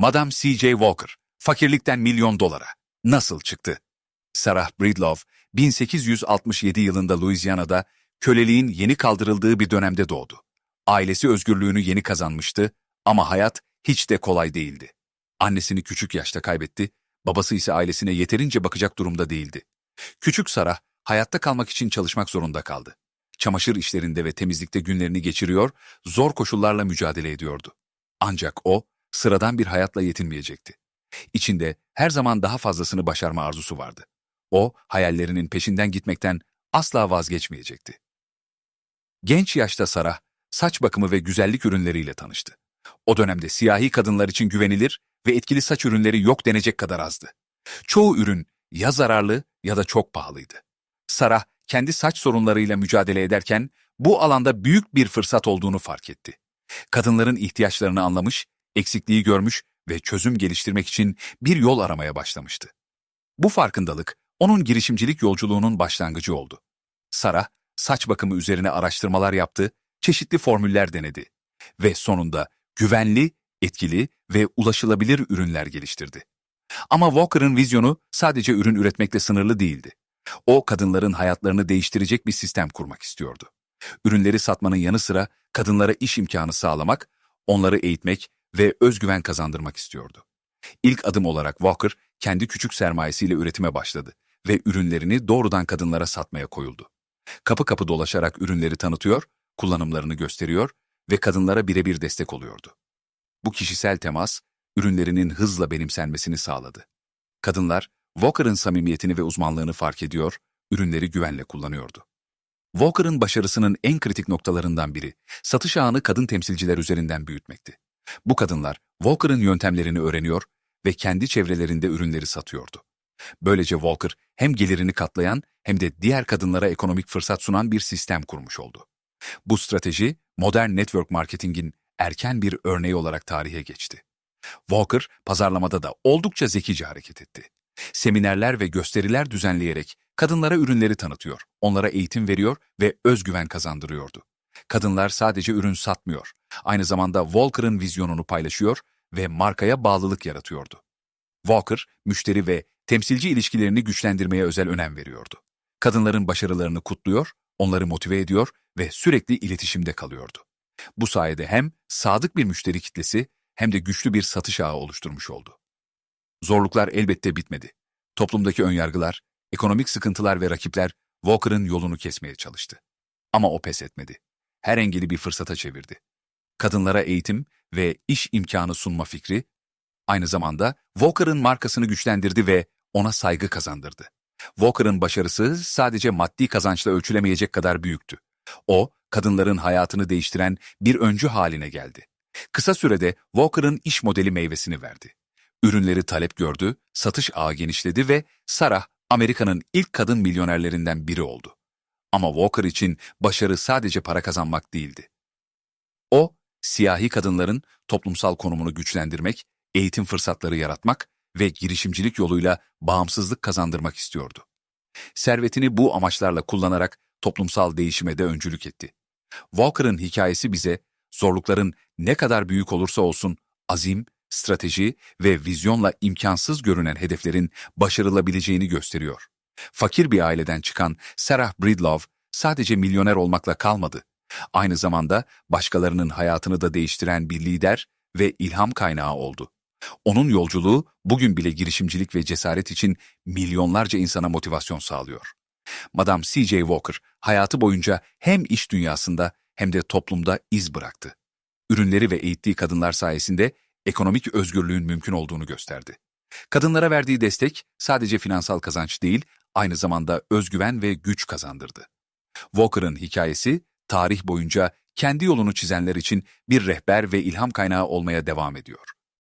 Madame C.J. Walker, fakirlikten milyon dolara. Nasıl çıktı? Sarah Breedlove, 1867 yılında Louisiana'da köleliğin yeni kaldırıldığı bir dönemde doğdu. Ailesi özgürlüğünü yeni kazanmıştı ama hayat hiç de kolay değildi. Annesini küçük yaşta kaybetti, babası ise ailesine yeterince bakacak durumda değildi. Küçük Sarah, hayatta kalmak için çalışmak zorunda kaldı. Çamaşır işlerinde ve temizlikte günlerini geçiriyor, zor koşullarla mücadele ediyordu. Ancak o, sıradan bir hayatla yetinmeyecekti. İçinde her zaman daha fazlasını başarma arzusu vardı. O, hayallerinin peşinden gitmekten asla vazgeçmeyecekti. Genç yaşta Sarah, saç bakımı ve güzellik ürünleriyle tanıştı. O dönemde siyahi kadınlar için güvenilir ve etkili saç ürünleri yok denecek kadar azdı. Çoğu ürün ya zararlı ya da çok pahalıydı. Sarah, kendi saç sorunlarıyla mücadele ederken bu alanda büyük bir fırsat olduğunu fark etti. Kadınların ihtiyaçlarını anlamış, eksikliği görmüş ve çözüm geliştirmek için bir yol aramaya başlamıştı. Bu farkındalık onun girişimcilik yolculuğunun başlangıcı oldu. Sarah, saç bakımı üzerine araştırmalar yaptı, çeşitli formüller denedi ve sonunda güvenli, etkili ve ulaşılabilir ürünler geliştirdi. Ama Walker'ın vizyonu sadece ürün üretmekle sınırlı değildi. O, kadınların hayatlarını değiştirecek bir sistem kurmak istiyordu. Ürünleri satmanın yanı sıra kadınlara iş imkanı sağlamak, onları eğitmek ve özgüven kazandırmak istiyordu. İlk adım olarak Walker, kendi küçük sermayesiyle üretime başladı ve ürünlerini doğrudan kadınlara satmaya koyuldu. Kapı kapı dolaşarak ürünleri tanıtıyor, kullanımlarını gösteriyor ve kadınlara birebir destek oluyordu. Bu kişisel temas, ürünlerinin hızla benimsenmesini sağladı. Kadınlar, Walker'ın samimiyetini ve uzmanlığını fark ediyor, ürünleri güvenle kullanıyordu. Walker'ın başarısının en kritik noktalarından biri, satış ağını kadın temsilciler üzerinden büyütmekti. Bu kadınlar, Walker'ın yöntemlerini öğreniyor ve kendi çevrelerinde ürünleri satıyordu. Böylece Walker hem gelirini katlayan hem de diğer kadınlara ekonomik fırsat sunan bir sistem kurmuş oldu. Bu strateji, modern network marketingin erken bir örneği olarak tarihe geçti. Walker, pazarlamada da oldukça zekice hareket etti. Seminerler ve gösteriler düzenleyerek kadınlara ürünleri tanıtıyor, onlara eğitim veriyor ve özgüven kazandırıyordu. Kadınlar sadece ürün satmıyor, aynı zamanda Walker'ın vizyonunu paylaşıyor ve markaya bağlılık yaratıyordu. Walker, müşteri ve temsilci ilişkilerini güçlendirmeye özel önem veriyordu. Kadınların başarılarını kutluyor, onları motive ediyor ve sürekli iletişimde kalıyordu. Bu sayede hem sadık bir müşteri kitlesi hem de güçlü bir satış ağı oluşturmuş oldu. Zorluklar elbette bitmedi. Toplumdaki önyargılar, ekonomik sıkıntılar ve rakipler Walker'ın yolunu kesmeye çalıştı. Ama o pes etmedi. Her engeli bir fırsata çevirdi. Kadınlara eğitim ve iş imkanı sunma fikri, aynı zamanda Walker'ın markasını güçlendirdi ve ona saygı kazandırdı. Walker'ın başarısı sadece maddi kazançla ölçülemeyecek kadar büyüktü. O, kadınların hayatını değiştiren bir öncü haline geldi. Kısa sürede Walker'ın iş modeli meyvesini verdi. Ürünleri talep gördü, satış ağı genişledi ve Sarah, Amerika'nın ilk kadın milyonerlerinden biri oldu. Ama Walker için başarı sadece para kazanmak değildi. O, siyahi kadınların toplumsal konumunu güçlendirmek, eğitim fırsatları yaratmak ve girişimcilik yoluyla bağımsızlık kazandırmak istiyordu. Servetini bu amaçlarla kullanarak toplumsal değişime de öncülük etti. Walker'ın hikayesi bize zorlukların ne kadar büyük olursa olsun azim, strateji ve vizyonla imkansız görünen hedeflerin başarılabileceğini gösteriyor. Fakir bir aileden çıkan Sarah Breedlove sadece milyoner olmakla kalmadı. Aynı zamanda başkalarının hayatını da değiştiren bir lider ve ilham kaynağı oldu. Onun yolculuğu bugün bile girişimcilik ve cesaret için milyonlarca insana motivasyon sağlıyor. Madame C.J. Walker hayatı boyunca hem iş dünyasında hem de toplumda iz bıraktı. Ürünleri ve eğittiği kadınlar sayesinde ekonomik özgürlüğün mümkün olduğunu gösterdi. Kadınlara verdiği destek sadece finansal kazanç değil, aynı zamanda özgüven ve güç kazandırdı. Walker'ın hikayesi tarih boyunca kendi yolunu çizenler için bir rehber ve ilham kaynağı olmaya devam ediyor.